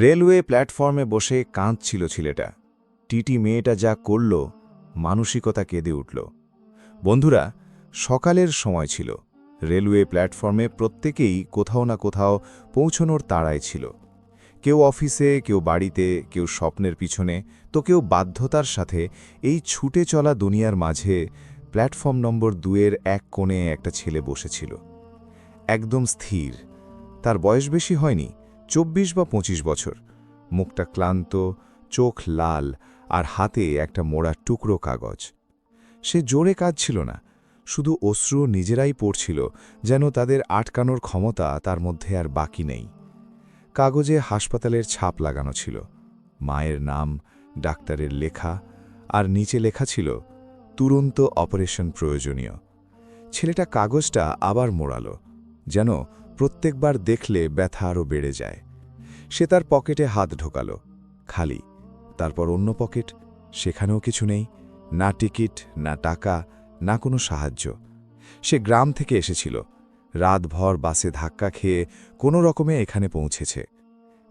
Railway প্ল্যাটফর্মে বসে কাঁদছিল ছেলেটা। টিটি মেয়েটা যা করল, মানসিকতা কেঁদে উঠল। বন্ধুরা, সকালের সময় ছিল। রেলওয়ে প্ল্যাটফর্মে প্রত্যেকেই কোথাও না কোথাও পৌঁছনোর তাড়ায় ছিল। কেউ অফিসে, কেউ বাড়িতে, কেউ স্বপ্নের পিছনে, তো কেউ বাধ্যতার সাথে এই ছুটে চলা দুনিয়ার মাঝে প্ল্যাটফর্ম নম্বর দুয়ের এক কোণে একটা ছেলে বসেছিল। একদম স্থির। তার বয়স বেশি হয়নি চব্বিশ বা পঁচিশ বছর। মুখটা ক্লান্ত, চোখ লাল আর হাতে একটা মোড়া টুকরো কাগজ। সে জোরে কাজ ছিল না, শুধু অশ্রু নিজেরাই পড়ছিল যেন তাদের আটকানোর ক্ষমতা তার মধ্যে আর বাকি নেই। কাগজে হাসপাতালের ছাপ লাগানো ছিল, মায়ের নাম, ডাক্তারের লেখা আর নিচে লেখা ছিল, তুরন্ত অপারেশন প্রয়োজনীয়। ছেলেটা কাগজটা আবার মোড়ালো, যেন প্রত্যেকবার দেখলে ব্যথা আরও বেড়ে যায়। সে তার পকেটে হাত ঢোকালো, খালি। তারপর অন্য পকেট, সেখানেও কিছু নেই, না টিকিট, না টাকা, না কোনো সাহায্য। সে গ্রাম থেকে এসেছিল, রাতভর বাসে ধাক্কা খেয়ে কোনো রকমে এখানে পৌঁছেছে।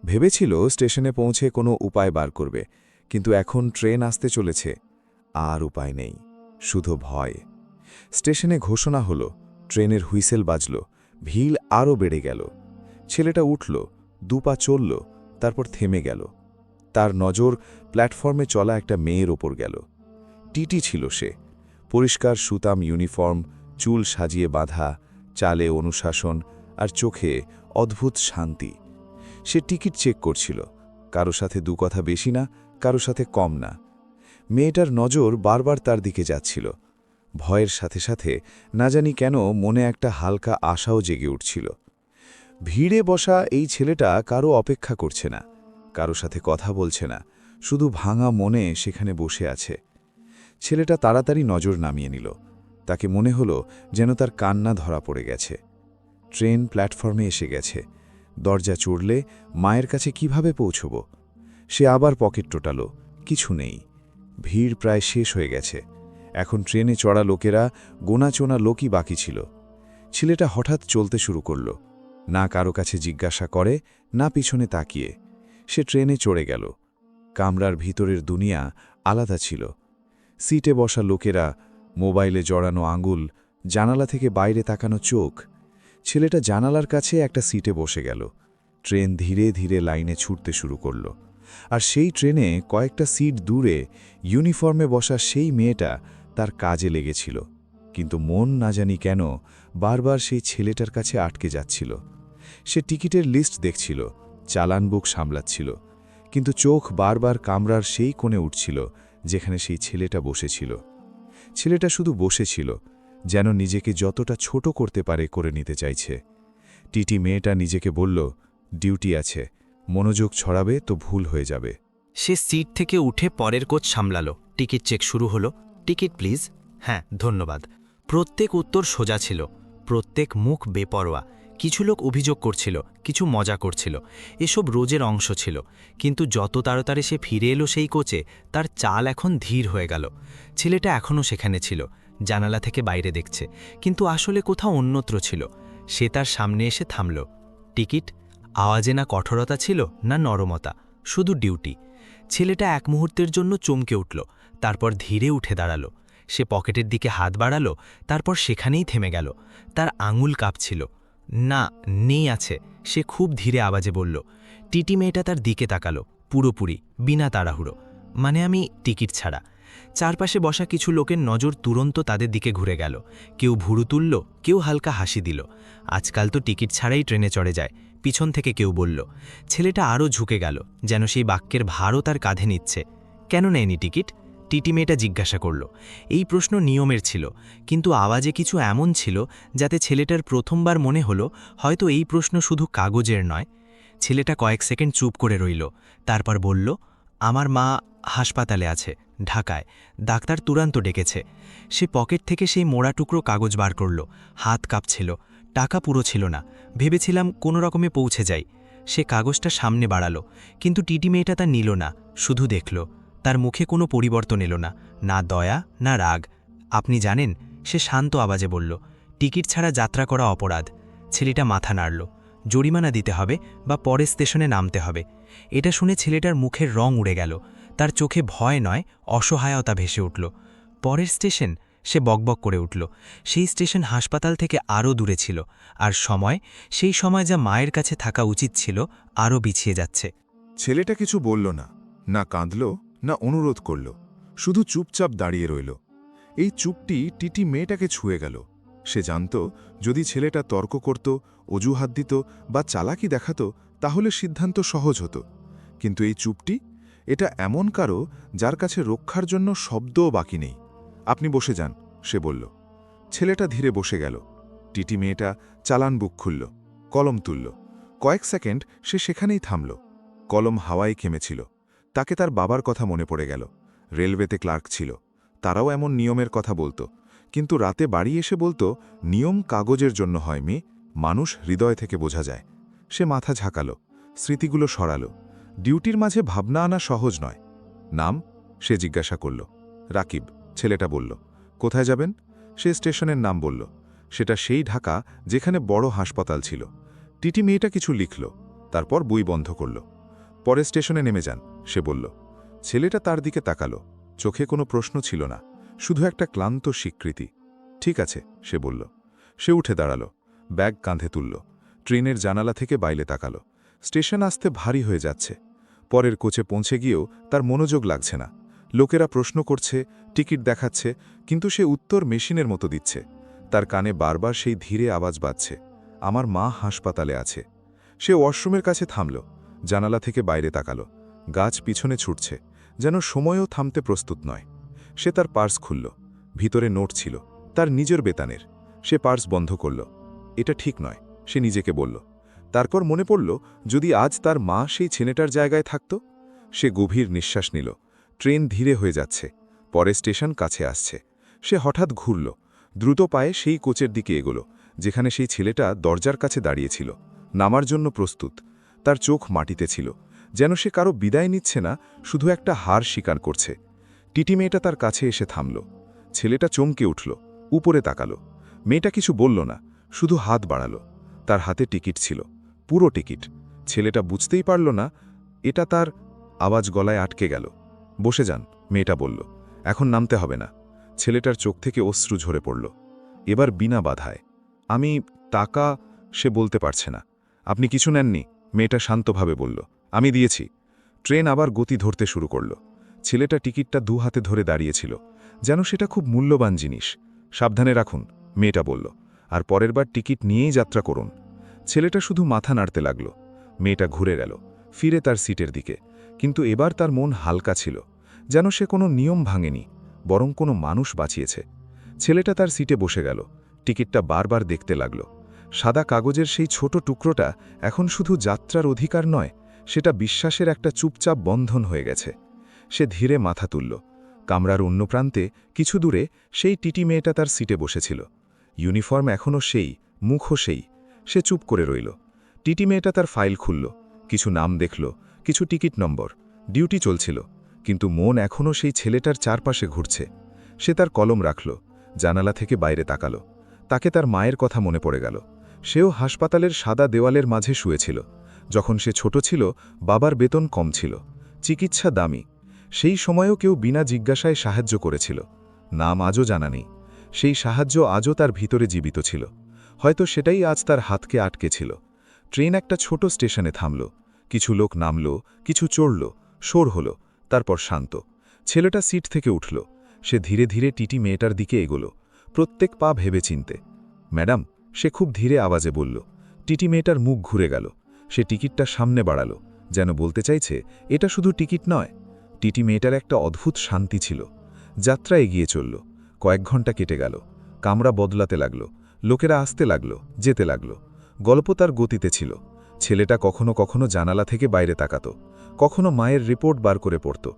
ভেবেছিল স্টেশনে পৌঁছে কোনো উপায় বার করবে, কিন্তু এখন ট্রেন আসতে চলেছে, আর উপায় নেই, শুধু ভয়। স্টেশনে ঘোষণা হলো, ট্রেনের হুইসেল বাজল ভিড় আরও বেড়ে গেল। ছেলেটা উঠল, দুপা চলল, তারপর থেমে গেল। তার নজর প্ল্যাটফর্মে চলা একটা মেয়ের ওপর গেল। টিটি ছিল সে। পরিষ্কার সুতাম ইউনিফর্ম, চুল সাজিয়ে বাঁধা, চালে অনুশাসন আর চোখে অদ্ভুত শান্তি। সে টিকিট চেক করছিল, কারও সাথে দু কথা বেশি না, কারও সাথে কম না। মেয়েটার নজর বারবার তার দিকে যাচ্ছিল। ভয়ের সাথে সাথে না জানি কেন মনে একটা হালকা আশাও জেগে উঠছিল। ভিড়ে বসা এই ছেলেটা কারও অপেক্ষা করছে না, কারও সাথে কথা বলছে না, শুধু ভাঙা মনে সেখানে বসে আছে। ছেলেটা তাড়াতাড়ি নজর নামিয়ে নিল, তাকে মনে হলো যেন তার কান্না ধরা পড়ে গেছে। ট্রেন প্ল্যাটফর্মে এসে গেছে, দরজা চড়লে মায়ের কাছে কীভাবে পৌঁছব? সে আবার পকেট টোটালো, কিছু নেই, ভিড় প্রায় শেষ হয়ে গেছে। এখন ট্রেনে চড়া লোকেরা, গোনাচোনা লোকই বাকি ছিল। ছেলেটা হঠাৎ চলতে শুরু করল। না কারও কাছে জিজ্ঞাসা করে, না পিছনে তাকিয়ে। সে ট্রেনে চড়ে গেল। কামরার ভিতরের দুনিয়া আলাদা ছিল। সিটে বসা লোকেরা, মোবাইলে জড়ানো আঙুল, জানালা থেকে বাইরে তাকানো চোখ। ছেলেটা জানালার কাছে একটা সিটে বসে গেল। ট্রেন ধীরে ধীরে লাইনে ছুটতে শুরু করল। আর সেই ট্রেনে কয়েকটা সিট দূরে, ইউনিফর্মে বসা সেই মেয়েটা তার কাজে লেগেছিল, কিন্তু মন না জানি কেন বারবার সেই ছেলেটার কাছে আটকে যাচ্ছিল। সে টিকিটের লিস্ট দেখছিল, চালান বুক সামলাচ্ছিল, কিন্তু চোখ বারবার কামরার সেই কোণে উঠছিল যেখানে সেই ছেলেটা বসেছিল। ছেলেটা শুধু বসেছিল, যেন নিজেকে যতটা ছোট করতে পারে করে নিতে চাইছে। টিটি মেয়েটা নিজেকে বলল, ডিউটি আছে, মনোযোগ ছড়াবে তো ভুল হয়ে যাবে। সে সিট থেকে উঠে পরের কোচ সামলালো। টিকিট চেক শুরু হলো। Ticket, please. হ্যাঁ ধন্যবাদ। প্রত্যেক উত্তর সোজা ছিল। প্রত্যেক মুখ বেপরোয়া। কিছু লোক অভিযোগ করছিল, কিছু মজা করছিল। এসব রোজের অংশ ছিল। কিন্তু যত তাড়াতাড়ি সে ফিরে এলো সেই কোচে, তার চাল এখন ধীর হয়ে গেল। ছেলেটা এখনও সেখানে ছিল, জানালা থেকে বাইরে দেখছে। কিন্তু আসলে কোথাও অন্যত্র ছিল। সে তার সামনে এসে থামল। টিকিট, আওয়াজে না কঠোরতা ছিল, না নরমতা, শুধু ডিউটি। ছেলেটা এক মুহূর্তের জন্য চমকে উঠল। তারপর ধীরে উঠে দাঁড়াল। সে পকেটের দিকে হাত বাড়ালো, তারপর সেখানেই থেমে গেল। তার আঙুল কাঁপছিল। না, নেই আছে। সে খুব ধীরে আওয়াজে বলল। টিটি মেয়েটা তার দিকে তাকালো, পুরোপুরি, বিনা তাড়াহুড়ো। মানে আমি টিকিট ছাড়া? চারপাশে বসা কিছু লোকের নজর তুরন্ত তাদের দিকে ঘুরে গেল। কেউ ভুরু তুলল, কেউ হালকা হাসি দিল। আজকাল তো টিকিট ছাড়াই ট্রেনে চড়ে যায়। পিছন থেকে কেউ বলল, ছেলেটা আরও ঝুঁকে গেল, যেন সেই বাক্যের ভারও তার কাঁধে নিচ্ছে। কেন নেয়নি টিকিট? টিটি মেয়েটা জিজ্ঞাসা করল, এই প্রশ্ন নিয়মের ছিল, কিন্তু আওয়াজে কিছু এমন ছিল যাতে ছেলেটার প্রথমবার মনে হলো হয়তো এই প্রশ্ন শুধু কাগজের নয়। ছেলেটা কয়েক সেকেন্ড চুপ করে রইল, তারপর বলল, আমার মা হাসপাতালে আছে, ঢাকায়, ডাক্তার তুরান্ত ডেকেছে। সে পকেট থেকে সেই মোড়া টুকরো কাগজ বার করল, হাত কাঁপছিল, টাকা পুরো ছিল না, ভেবেছিলাম কোনো রকমে পৌঁছে যাই। সে কাগজটা সামনে বাড়ালো, কিন্তু টিটি মেয়েটা তা নিল না, শুধু দেখল তার মুখে কোনো পরিবর্তন এলো না না দয়া, না রাগ। আপনি জানেন, সে শান্ত আওয়াজে বলল, টিকিট ছাড়া যাত্রা করা অপরাধ। ছেলেটা মাথা নাড়ল, জরিমানা দিতে হবে বা পরের স্টেশনে নামতে হবে। এটা শুনে ছেলেটার মুখের রং উড়ে গেল, তার চোখে ভয় নয়, অসহায়তা ভেসে উঠল। পরের স্টেশন? সে বকবক করে উঠল। সেই স্টেশন হাসপাতাল থেকে আরও দূরে ছিল, আর সময়, সেই সময় যা মায়ের কাছে থাকা উচিত ছিল, আরও পিছিয়ে যাচ্ছে। ছেলেটা কিছু বলল না না কাঁদল না অনুরোধ করল, শুধু চুপচাপ দাঁড়িয়ে রইল। এই চুপটি টিটি মেয়েটাকে ছুঁয়ে গেল। সে জানত, যদি ছেলেটা তর্ক করত, অজুহাত দিত বা চালাকি দেখাত, তাহলে সিদ্ধান্ত সহজ হতো। কিন্তু এই চুপটি, এটা এমন কারও যার কাছে রক্ষার জন্য শব্দও বাকি নেই। আপনি বসে যান, সে বলল। ছেলেটা ধীরে বসে গেল। টিটি মেয়েটা চালান বুক খুলল, কলম তুলল। কয়েক সেকেন্ড সে সেখানেই থামল। কলম হাওয়ায় কেমেছিল তাকে তার বাবার কথা মনে পড়ে গেল। রেলওয়েতে ক্লার্ক ছিল। তারাও এমন নিয়মের কথা বলতো। কিন্তু রাতে বাড়ি এসে বলতো, নিয়ম কাগজের জন্য হয়, মেয়ে। মানুষ হৃদয় থেকে বোঝা যায়। সে মাথা ঝাঁকালো। স্মৃতিগুলো সরালো। ডিউটির মাঝে ভাবনা আনা সহজ নয়। নাম? সে জিজ্ঞাসা করল। রাকিব, ছেলেটা বলল। কোথায় যাবেন? সে স্টেশনের নাম বলল। সেটা সেই ঢাকা যেখানে বড় হাসপাতাল ছিল। টিটি মেয়েটা কিছু লিখল। তারপর বই বন্ধ করল। পরে স্টেশনে নেমে যান, সে বলল, ছেলেটা তার দিকে তাকালো, চোখে কোনো প্রশ্ন ছিল না, শুধু একটা ক্লান্ত স্বীকৃতি। ঠিক আছে, সে বলল। সে উঠে দাঁড়াল, ব্যাগ কাঁধে তুলল, ট্রেনের জানালা থেকে বাইলে তাকালো। স্টেশন আসতে ভারী হয়ে যাচ্ছে। পরের কোচে পৌঁছে গিয়েও তার মনোযোগ লাগছে না। লোকেরা প্রশ্ন করছে, টিকিট দেখাচ্ছে, কিন্তু সে উত্তর মেশিনের মতো দিচ্ছে। তার কানে বারবার সেই ধীরে আওয়াজ বাজছে, আমার মা হাসপাতালে আছে। সে ওয়াশরুমের কাছে থামল জানালা থেকে বাইরে তাকালো। গাছ পিছনে ছুটছে, যেন সময়ও থামতে প্রস্তুত নয়। সে তার পার্স খুলল, ভিতরে নোট ছিল, তার নিজের বেতানের। সে পার্স বন্ধ করল। এটা ঠিক নয়, সে নিজেকে বলল। তারপর মনে পড়ল, যদি আজ তার মা সেই ছেলেটার জায়গায় থাকত? সে গভীর নিঃশ্বাস নিল। ট্রেন ধীরে হয়ে যাচ্ছে, পরে স্টেশন কাছে আসছে। সে হঠাৎ ঘুরল, দ্রুত পায়ে সেই কোচের দিকে এগোল, যেখানে সেই ছেলেটা দরজার কাছে দাঁড়িয়েছিল নামার জন্য প্রস্তুত তার চোখ মাটিতে ছিল, যেন সে কারও বিদায় নিচ্ছে না, শুধু একটা হার স্বীকার করছে। টিটি মেয়েটা তার কাছে এসে থামল। ছেলেটা চমকে উঠল, উপরে তাকালো। মেয়েটা কিছু বলল না, শুধু হাত বাড়ালো। তার হাতে টিকিট ছিল, পুরো টিকিট। ছেলেটা বুঝতেই পারল না, এটা তার আওয়াজ গলায় আটকে গেল। বসে যান, মেয়েটা বলল, এখন নামতে হবে না। ছেলেটার চোখ থেকে অশ্রু ঝরে পড়ল। এবার বিনা বাধায়। আমি টাকা সে বলতে পারছে না। আপনি কিছু নেননি? মেয়েটা শান্তভাবে বলল, আমি দিয়েছি। ট্রেন আবার গতি ধরতে শুরু করল। ছেলেটা টিকিটটা দু হাতে ধরে দাঁড়িয়েছিল। যেন সেটা খুব মূল্যবান জিনিস। সাবধানে রাখুন, মেয়েটা বলল, আর পরের বার টিকিট নিয়েই যাত্রা করুন। ছেলেটা শুধু মাথা নাড়তে লাগল। মেয়েটা ঘুরে গেল, ফিরে তার সিটের দিকে। কিন্তু এবার তার মন হালকা ছিল, যেন সে কোনো নিয়ম ভাঙেনি, বরং কোনো মানুষ বাঁচিয়েছে। ছেলেটা তার সিটে বসে গেল। টিকিটটা বারবার দেখতে লাগল। সাদা কাগজের সেই ছোট টুকরোটা এখন শুধু যাত্রার অধিকার নয়, সেটা বিশ্বাসের একটা চুপচাপ বন্ধন হয়ে গেছে। সে ধীরে মাথা তুলল। কামরার অন্য প্রান্তে, কিছু দূরে, সেই টিটি মেয়েটা তার সিটে বসেছিল। ইউনিফর্ম এখনও সেই, মুখও সেই। সে চুপ করে রইল। টিটি মেয়েটা তার ফাইল খুলল। কিছু নাম দেখল, কিছু টিকিট নম্বর। ডিউটি চলছিল, কিন্তু মন এখনও সেই ছেলেটার চারপাশে ঘুরছে। সে তার কলম রাখল, জানালা থেকে বাইরে তাকালো। তাকে তার মায়ের কথা মনে পড়ে গেল। সেও হাসপাতালের সাদা দেওয়ালের মাঝে শুয়েছিল। যখন সে ছোট ছিল, বাবার বেতন কম ছিল। চিকিৎসা দামি। সেই সময়েও কেউ বিনা জিজ্ঞাসায় সাহায্য করেছিল। নাম আজও জানা নেই। সেই সাহায্য আজও তার ভিতরে জীবিত ছিল। হয়তো সেটাই আজ তার হাতকে আটকে ছিল। ট্রেন একটা ছোট স্টেশনে থামল। কিছু লোক নামল, কিছু চড়ল, শোর হল, তারপর শান্ত। ছেলেটা সিট থেকে উঠল। সে ধীরে ধীরে টিটি মেয়েটার দিকে এগোল। প্রত্যেক পা ভেবে চিনতে ম্যাডাম সে খুব ধীরে আওয়াজে বলল, টিটি মেয়েটার মুখ ঘুরে গেল। সে টিকিটটা সামনে বাড়ালো, যেন বলতে চাইছে, এটা শুধু টিকিট নয়। টিটি মেয়েটার একটা অদ্ভুত শান্তি ছিল। যাত্রা এগিয়ে চলল। কয়েক ঘণ্টা কেটে গেল। কামরা বদলাতে লাগল। লোকেরা আসতে লাগল, যেতে লাগল। গল্প তার গতিতে ছিল। ছেলেটা কখনো কখনো জানালা থেকে বাইরে তাকাত। কখনো মায়ের রিপোর্ট বার করে পড়ত।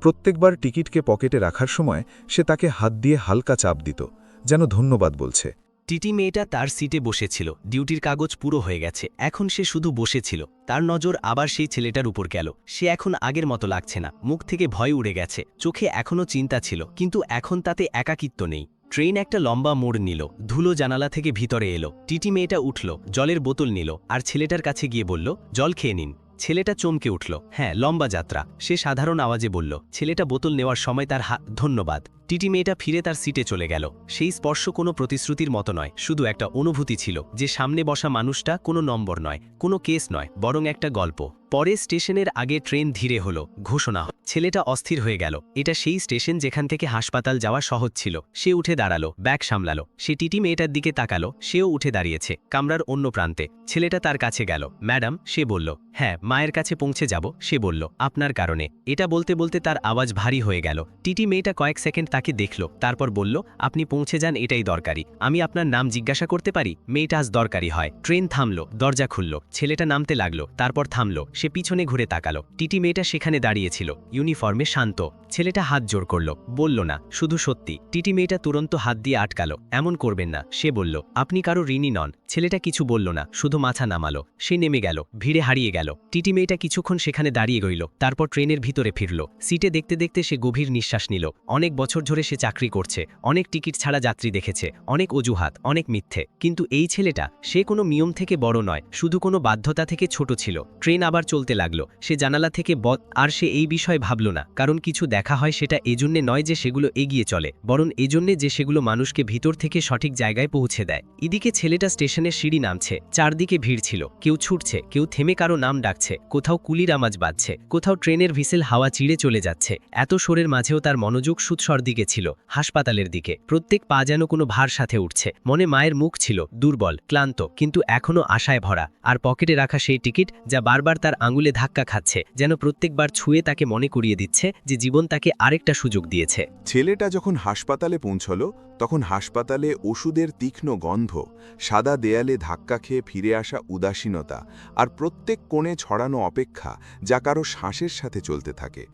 প্রত্যেকবার টিকিটকে পকেটে রাখার সময় সে তাকে হাত দিয়ে হালকা চাপ দিত, যেন ধন্যবাদ বলছে। টিটি মেয়েটা তার সিটে বসেছিল, ডিউটির কাগজ পুরো হয়ে গেছে, এখন সে শুধু বসেছিল, তার নজর আবার সেই ছেলেটার উপর গেল, সে এখন আগের মতো লাগছে না, মুখ থেকে ভয় উড়ে গেছে, চোখে এখনও চিন্তা ছিল, কিন্তু এখন তাতে একাকিত্ব নেই, ট্রেন একটা লম্বা মোড় নিল, ধুলো জানালা থেকে ভিতরে এলো, টিটি মেয়েটা উঠল, জলের বোতল নিল, আর ছেলেটার কাছে গিয়ে বলল, জল খেয়ে নিন। ছেলেটা চমকে উঠল হ্যাঁ লম্বা যাত্রা। সে সাধারণ আওয়াজে বলল, ছেলেটা বোতল নেওয়ার সময় তার হা ধন্যবাদ। টিটি মেয়েটা ফিরে তার সিটে চলে গেল। সেই স্পর্শ কোনো প্রতিশ্রুতির মতো নয়, শুধু একটা অনুভূতি ছিল যে সামনে বসা মানুষটা কোনো নম্বর নয়, কোনো কেস নয়, বরং একটা গল্প। পরে স্টেশনের আগে ট্রেন ধীরে হলো, ঘোষণা। ছেলেটা অস্থির হয়ে গেল। এটা সেই স্টেশন যেখান থেকে হাসপাতাল যাওয়া সহজ ছিল। সে উঠে দাঁড়াল, ব্যাগ সামলালো। সে টিটি মেয়েটার দিকে তাকালো, সেও উঠে দাঁড়িয়েছে, কামরার অন্য প্রান্তে। ছেলেটা তার কাছে গেল। ম্যাডাম, সে বলল। হ্যাঁ মায়ের কাছে পৌঁছে যাব, সে বলল। আপনার কারণে। এটা বলতে বলতে তার আওয়াজ ভারী হয়ে গেল। টিটি মেয়েটা কয়েক সেকেন্ড তাকে দেখল, তারপর বলল, আপনি পৌঁছে যান, এটাই দরকারি। আমি আপনার নাম জিজ্ঞাসা করতে পারি? মেয়েটা আজ দরকারি হয়। ট্রেন থামলো, দরজা খুলল, ছেলেটা নামতে লাগল, তারপর থামলো, সে পিছনে ঘুরে তাকালো। টিটি মেয়েটা সেখানে দাঁড়িয়েছিল, ইউনিফর্মে শান্ত। ছেলেটা হাত জোর করল, বলল, না, শুধু সত্যি। টিটি মেয়েটা তুরন্ত হাত দিয়ে আটকালো, এমন করবেন না। সে বলল, আপনি কারও ঋণী নন। ছেলেটা কিছু বলল না, শুধু মাথা নামালো। সে নেমে গেল, ভিড়ে হারিয়ে গেল। টিটি মেয়েটা কিছুক্ষণ সেখানে দাঁড়িয়ে গইল তারপর ট্রেনের ভিতরে ফিরল। সিটে দেখতে দেখতে সে গভীর নিঃশ্বাস নিল। অনেক বছর ধরে সে চাকরি করছে। অনেক টিকিট ছাড়া যাত্রী দেখেছে, অনেক অজুহাত, অনেক মিথ্যে। কিন্তু এই ছেলেটা, সে কোনো নিয়ম থেকে বড় নয়, শুধু কোনো বাধ্যতা থেকে ছোট ছিল। ট্রেন আবার চলতে লাগল, সে জানালা থেকে বদ আর সে এই বিষয়ে ভাবল না, কারণ কিছু দেখা হয় সেটা এজন্যে নয় যে সেগুলো এগিয়ে চলে, বরং এজন্যে যে সেগুলো মানুষকে ভিতর থেকে সঠিক জায়গায় পৌঁছে দেয়। এদিকে ছেলেটা স্টেশনের সিঁড়ি নামছে, চারদিকে ভিড় ছিল, কেউ ছুটছে, কেউ থেমে কারও নাম ডাকছে, কোথাও কুলির আমাজ বাজছে, কোথাও ট্রেনের ভিসেল হাওয়া চিড়ে চলে যাচ্ছে। এত সোরের মাঝেও তার মনোযোগ সুৎসর দিকে ছিল হাসপাতালের দিকে। প্রত্যেক পা যেন কোনো ভার সাথে উঠছে। মনে মায়ের মুখ ছিল দুর্বল, ক্লান্ত, কিন্তু এখনও আশায় ভরা। আর পকেটে রাখা সেই টিকিট যা বারবার তার আঙুলে ধাক্কা খাচ্ছে, যেন প্রত্যেকবার ছুঁয়ে তাকে মনে করিয়ে দিচ্ছে যে জীবন তাকে আরেকটা সুযোগ দিয়েছে। ছেলেটা যখন হাসপাতালে পৌঁছল, তখন হাসপাতালে ওষুধের তীক্ষ্ণ গন্ধ, সাদা দেয়ালে ধাক্কা খেয়ে ফিরে আসা উদাসীনতা, আর প্রত্যেক কোণে ছড়ানো অপেক্ষা যা কারও শ্বাসের সাথে চলতে থাকে।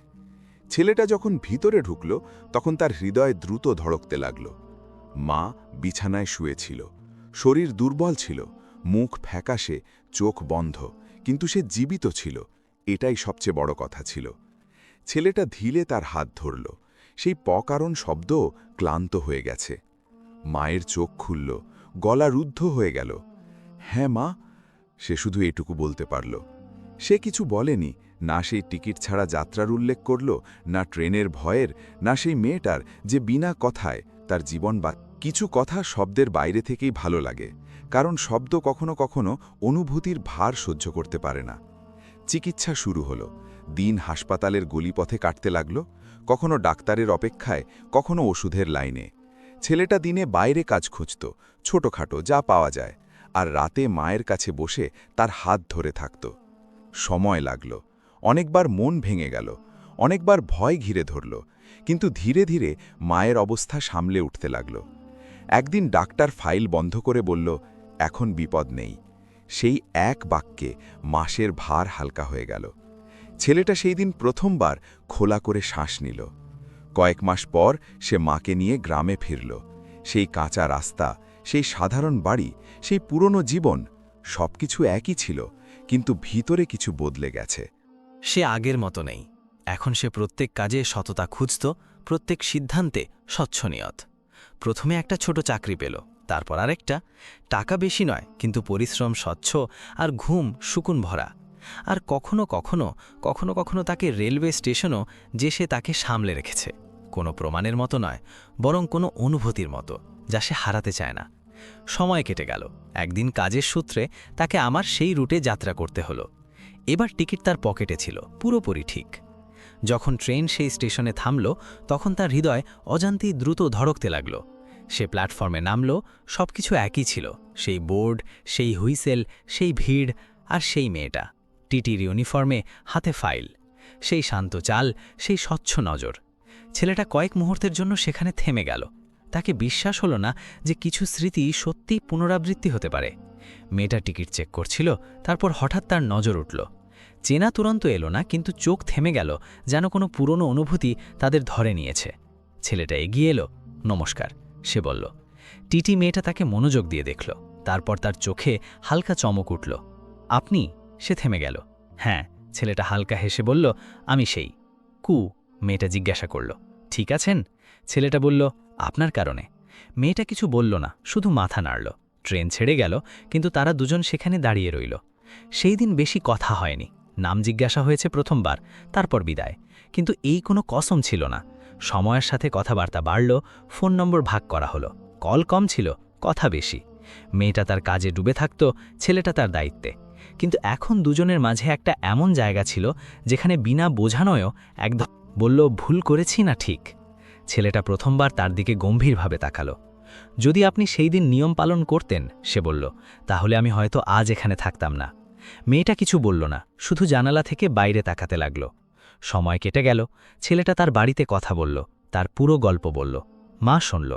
ছেলেটা যখন ভিতরে ঢুকল, তখন তার হৃদয় দ্রুত ধড়কতে লাগল। মা বিছানায় শুয়েছিল। শরীর দুর্বল ছিল, মুখ ফ্যাকাশে, চোখ বন্ধ, কিন্তু সে জীবিত ছিল, এটাই সবচেয়ে বড় কথা ছিল। ছেলেটা ধীলে তার হাত ধরল। সেই পকারণ শব্দ ক্লান্ত হয়ে গেছে। মায়ের চোখ খুলল, গলা রুদ্ধ হয়ে গেল। হ্যাঁ মা, সে শুধু এটুকু বলতে পারল। সে কিছু বলেনি না সেই টিকিট ছাড়া যাত্রার উল্লেখ করল, না ট্রেনের ভয়ের, না সেই মেয়েটার যে বিনা কথায় তার জীবন বা কিছু কথা শব্দের বাইরে থেকেই ভালো লাগে, কারণ শব্দ কখনো কখনো অনুভূতির ভার সহ্য করতে পারে না। চিকিৎসা শুরু হলো, দিন হাসপাতালের গলিপথে কাটতে লাগল, কখনো ডাক্তারের অপেক্ষায়, কখনো ওষুধের লাইনে। ছেলেটা দিনে বাইরে কাজ খুঁজত, ছোটখাটো, যা পাওয়া যায়, আর রাতে মায়ের কাছে বসে তার হাত ধরে থাকত। সময় লাগল অনেকবার মন ভেঙে গেল, অনেকবার ভয় ঘিরে ধরল, কিন্তু ধীরে ধীরে মায়ের অবস্থা সামলে উঠতে লাগল। একদিন ডাক্তার ফাইল বন্ধ করে বলল, এখন বিপদ নেই। সেই এক বাক্যে মাসের ভার হালকা হয়ে গেল। ছেলেটা সেই দিন প্রথমবার খোলা করে শ্বাস নিল। কয়েক মাস পর সে মাকে নিয়ে গ্রামে ফিরল। সেই কাঁচা রাস্তা, সেই সাধারণ বাড়ি, সেই পুরনো জীবন সবকিছু একই ছিল, কিন্তু ভিতরে কিছু বদলে গেছে। সে আগের মতো নেই। এখন সে প্রত্যেক কাজে সততা খুঁজত, প্রত্যেক সিদ্ধান্তে স্বচ্ছনিয়ত প্রথমে একটা ছোট চাকরি পেল, তারপর আরেকটা। টাকা বেশি নয়, কিন্তু পরিশ্রম স্বচ্ছ আর ঘুম সুকুন ভরা। আর কখনো কখনো কখনো কখনো তাকে রেলওয়ে স্টেশনও যে সে তাকে সামলে রেখেছে। কোনো প্রমাণের মতো নয়, বরং কোনো অনুভূতির মতো, যা সে হারাতে চায় না। সময় কেটে গেল। একদিন কাজের সূত্রে তাকে আমার সেই রুটে যাত্রা করতে হলো। এবার টিকিট তার পকেটে ছিল, পুরোপুরি ঠিক। যখন ট্রেন সেই স্টেশনে থামল, তখন তার হৃদয় অজান্তেই দ্রুত ধড়কতে লাগল। সে প্ল্যাটফর্মে নামল, সবকিছু একই ছিল, সেই বোর্ড, সেই হুইসেল, সেই ভিড় আর সেই মেয়েটা। টিটির ইউনিফর্মে হাতে ফাইল, সেই শান্ত চাল, সেই স্বচ্ছ নজর। ছেলেটা কয়েক মুহূর্তের জন্য সেখানে থেমে গেল। তাকে বিশ্বাস হলো না যে কিছু স্মৃতি সত্যিই পুনরাবৃত্তি হতে পারে। মেয়েটা টিকিট চেক করছিল, তারপর হঠাৎ তার নজর উঠল। চেনা তুরন্ত এলো না, কিন্তু চোখ থেমে গেল, যেন কোনো পুরনো অনুভূতি তাদের ধরে নিয়েছে। ছেলেটা এগিয়ে এলো, নমস্কার, সে বলল। টিটি মেয়েটা তাকে মনোযোগ দিয়ে দেখল, তারপর তার চোখে হালকা চমক উঠল। আপনি? সে থেমে গেল। হ্যাঁ ছেলেটা হালকা হেসে বলল, আমি সেই। কু, মেয়েটা জিজ্ঞাসা করল। ঠিক আছেন? ছেলেটা বলল, আপনার কারণে। মেয়েটা কিছু বলল না, শুধু মাথা নাড়ল। ট্রেন ছেড়ে গেল, কিন্তু তারা দুজন সেখানে দাঁড়িয়ে রইল। সেই দিন বেশি কথা হয়নি। নাম জিজ্ঞাসা হয়েছে প্রথমবার, তারপর বিদায়। কিন্তু এই কোনো কসম ছিল না। সময়ের সাথে কথাবার্তা বাড়ল, ফোন নম্বর ভাগ করা হলো। কল কম ছিল, কথা বেশি। মেয়েটা তার কাজে ডুবে থাকত, ছেলেটা তার দায়িত্বে। কিন্তু এখন দুজনের মাঝে একটা এমন জায়গা ছিল, যেখানে বিনা বোঝানোয়ও একদম বলল, ভুল করেছি না ঠিক? ছেলেটা প্রথমবার তার দিকে গম্ভীরভাবে তাকালো। যদি আপনি সেই দিন নিয়ম পালন করতেন, সে বলল, তাহলে আমি হয়তো আজ এখানে থাকতাম না। মেয়েটা কিছু বলল না, শুধু জানালা থেকে বাইরে তাকাতে লাগল। সময় কেটে গেল, ছেলেটা তার বাড়িতে কথা বলল, তার পুরো গল্প বলল। মা শুনল,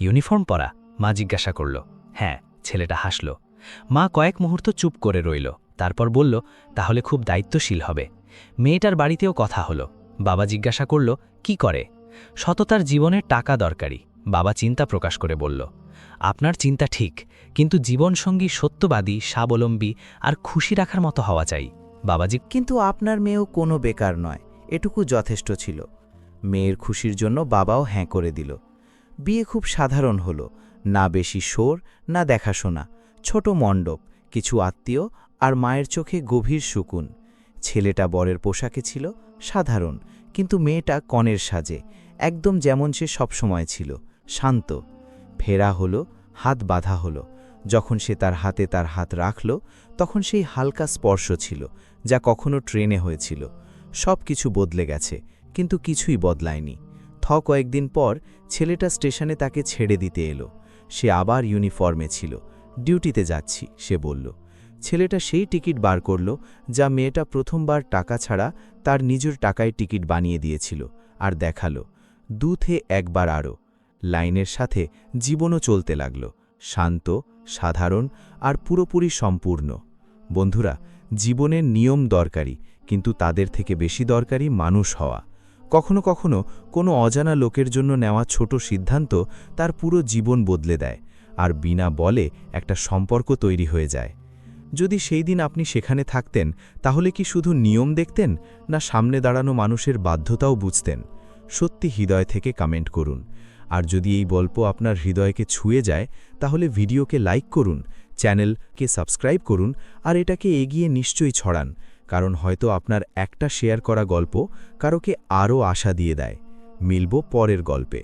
ইউনিফর্ম পরা? মা জিজ্ঞাসা করল হ্যাঁ। ছেলেটা হাসল, মা কয়েক মুহূর্ত চুপ করে রইল, তারপর বলল, তাহলে খুব দায়িত্বশীল হবে। মেয়েটার বাড়িতেও কথা হলো, বাবা জিজ্ঞাসা করল, কি করে? সততার জীবনের টাকা দরকারি, বাবা চিন্তা প্রকাশ করে বলল। আপনার চিন্তা ঠিক, কিন্তু জীবনসঙ্গী সত্যবাদী, স্বাবলম্বী আর খুশি রাখার মতো হওয়া চাই। বাবাজি, কিন্তু আপনার মেয়েও কোনো বেকার নয়, এটুকু যথেষ্ট ছিল। মেয়ের খুশির জন্য বাবাও হ্যাঁ করে দিল। বিয়ে খুব সাধারণ হলো, না বেশি শোর, না দেখাশোনা, ছোট মণ্ডপ, কিছু আত্মীয় আর মায়ের চোখে গভীর সুকুন ছেলেটা বরের পোশাকে ছিল সাধারণ, কিন্তু মেয়েটা কনের সাজে একদম যেমন সে সবসময় ছিল, শান্ত। ফেরা হলো, হাত বাঁধা হলো। যখন সে তার হাতে তার হাত রাখল, তখন সেই হালকা স্পর্শ ছিল, যা কখনো ট্রেনে হয়েছিল। সব কিছু বদলে গেছে, কিন্তু কিছুই বদলায়নি। থ কয়েকদিন পর ছেলেটা স্টেশনে তাকে ছেড়ে দিতে এলো। সে আবার ইউনিফর্মে ছিল। ডিউটিতে যাচ্ছি, সে বলল। ছেলেটা সেই টিকিট বার করল, যা মেয়েটা প্রথমবার টাকা ছাড়া তার নিজের টাকায় টিকিট বানিয়ে দিয়েছিল, আর দেখাল। দুথে একবার আরও লাইনের সাথে জীবনও চলতে লাগল, শান্ত, সাধারণ আর পুরোপুরি সম্পূর্ণ। বন্ধুরা, জীবনের নিয়ম দরকারি, কিন্তু তাদের থেকে বেশি দরকারি মানুষ হওয়া। কখনো কখনো কোনো অজানা লোকের জন্য নেওয়া ছোট সিদ্ধান্ত তার পুরো জীবন বদলে দেয় আর বিনা বলে একটা সম্পর্ক তৈরি হয়ে যায়। যদি সেই দিন আপনি সেখানে থাকতেন, তাহলে কি শুধু নিয়ম দেখতেন, না সামনে দাঁড়ানো মানুষের বাধ্যতাও বুঝতেন? সত্যি হৃদয় থেকে কমেন্ট করুন। আর যদি এই গল্প আপনার হৃদয়কে ছুঁয়ে যায়, তাহলে ভিডিওকে লাইক করুন, চ্যানেলকে সাবস্ক্রাইব করুন, আর এটাকে এগিয়ে নিশ্চয়ই ছড়ান, কারণ হয়তো আপনার একটা শেয়ার করা গল্প কারোকে আরও আশা দিয়ে দেয়। মিলব পরের গল্পে।